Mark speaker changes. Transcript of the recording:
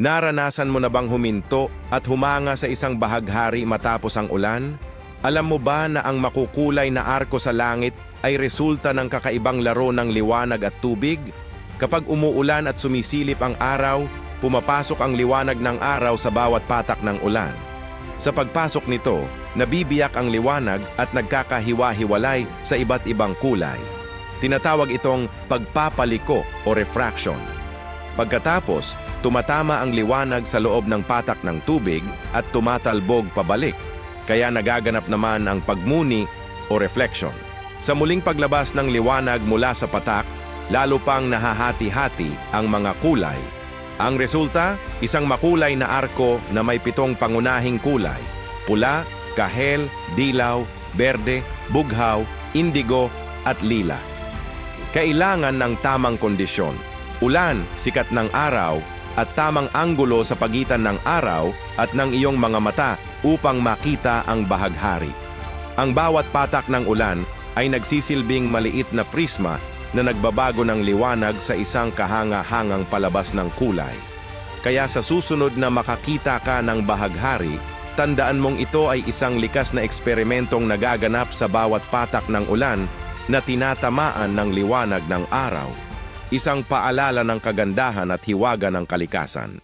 Speaker 1: Naranasan mo na bang huminto at humanga sa isang bahaghari matapos ang ulan? Alam mo ba na ang makukulay na arko sa langit ay resulta ng kakaibang laro ng liwanag at tubig? Kapag umuulan at sumisilip ang araw, pumapasok ang liwanag ng araw sa bawat patak ng ulan. Sa pagpasok nito, nabibiyak ang liwanag at nagkakahiwa-hiwalay sa iba't ibang kulay. Tinatawag itong pagpapaliko o refraction. Pagkatapos, tumatama ang liwanag sa loob ng patak ng tubig at tumatalbog pabalik, kaya nagaganap naman ang pagmuni o reflection. Sa muling paglabas ng liwanag mula sa patak, lalo pang nahahati-hati ang mga kulay. Ang resulta, isang makulay na arko na may pitong pangunahing kulay, pula, kahel, dilaw, berde, bughaw, indigo at lila. Kailangan ng tamang kondisyon, ulan, sikat ng araw, at tamang anggulo sa pagitan ng araw at ng iyong mga mata upang makita ang bahaghari. Ang bawat patak ng ulan ay nagsisilbing maliit na prisma na nagbabago ng liwanag sa isang kahanga-hangang palabas ng kulay. Kaya sa susunod na makakita ka ng bahaghari, tandaan mong ito ay isang likas na eksperimentong nagaganap sa bawat patak ng ulan na tinatamaan ng liwanag ng araw. Isang paalala ng kagandahan at hiwaga ng kalikasan.